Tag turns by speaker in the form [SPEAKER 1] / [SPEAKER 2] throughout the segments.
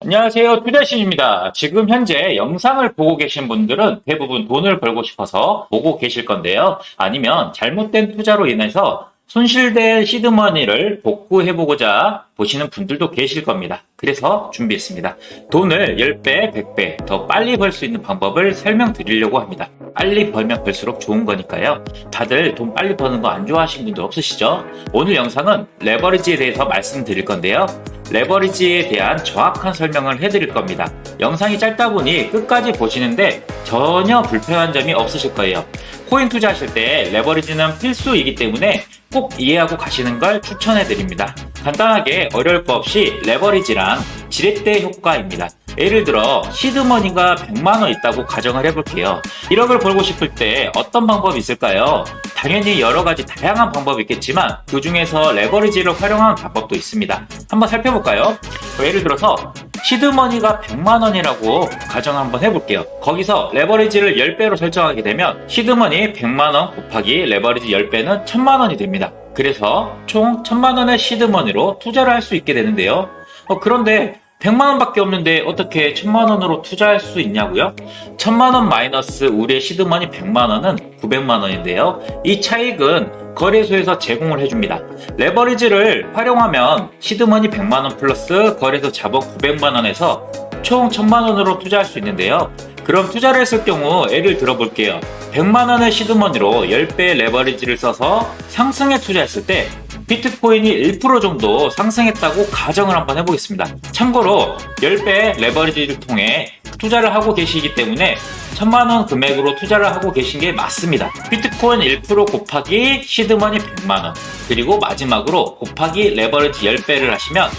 [SPEAKER 1] 안녕하세요. 투자신입니다. 지금 현재 영상을 보고 계신 분들은 대부분 돈을 벌고 싶어서 보고 계실 건데요. 아니면 잘못된 투자로 인해서 손실된 시드머니를 복구해보고자 보시는 분들도 계실 겁니다. 그래서 준비했습니다. 돈을 10배, 100배 더 빨리 벌 수 있는 방법을 설명드리려고 합니다. 빨리 벌면 벌수록 좋은 거니까요. 다들 돈 빨리 버는 거 안 좋아하시는 분들 없으시죠? 오늘 영상은 레버리지에 대해서 말씀드릴 건데요. 레버리지에 대한 정확한 설명을 해드릴 겁니다. 영상이 짧다 보니 끝까지 보시는데 전혀 불편한 점이 없으실 거예요. 코인 투자하실 때 레버리지는 필수이기 때문에 꼭 이해하고 가시는 걸 추천해 드립니다. 간단하게 어려울 거 없이 레버리지란 지렛대 효과입니다. 예를 들어 시드머니가 100만원 있다고 가정을 해볼게요. 1억을 벌고 싶을 때 어떤 방법이 있을까요? 당연히 여러 가지 다양한 방법이 있겠지만 그 중에서 레버리지를 활용하는 방법도 있습니다. 한번 살펴볼까요? 예를 들어서 시드머니가 100만 원이라고 가정 한번 해볼게요. 거기서 레버리지를 10배로 설정하게 되면 시드머니 100만 원 곱하기 레버리지 10배는 1000만 원이 됩니다. 그래서 총 1000만 원의 시드머니로 투자를 할 수 있게 되는데요. 어, 그런데 100만 원 밖에 없는데 어떻게 1000만 원으로 투자할 수 있냐고요? 1000만 원 마이너스 우리의 시드머니 100만 원은 900만 원인데요. 이 차익은 거래소에서 제공을 해줍니다. 레버리지를 활용하면 시드머니 100만 원 플러스 거래소 자본 900만 원에서 총 1000만 원으로 투자할 수 있는데요. 그럼 투자를 했을 경우 예를 들어볼게요. 100만 원의 시드머니로 10배의 레버리지를 써서 상승에 투자했을 때 비트코인이 1% 정도 상승했다고 가정을 한번 해보겠습니다. 참고로 10배 레버리지를 통해 투자를 하고 계시기 때문에 1000만원 금액으로 투자를 하고 계신 게 맞습니다. 비트코인 1% 곱하기 시드머니 100만원 그리고 마지막으로 곱하기 레버리지 10배를 하시면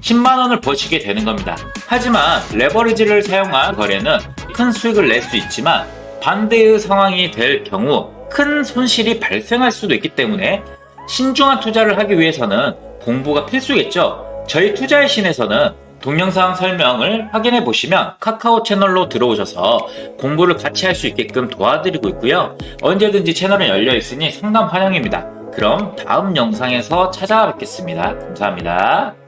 [SPEAKER 1] 10만원을 버시게 되는 겁니다. 하지만 레버리지를 사용한 거래는 큰 수익을 낼 수 있지만 반대의 상황이 될 경우 큰 손실이 발생할 수도 있기 때문에 신중한 투자를 하기 위해서는 공부가 필수겠죠. 저희 투자의 신에서는 동영상 설명을 확인해 보시면 카카오 채널로 들어오셔서 공부를 같이 할 수 있게끔 도와드리고 있고요. 언제든지 채널은 열려 있으니 상담 환영입니다. 그럼 다음 영상에서 찾아뵙겠습니다. 감사합니다.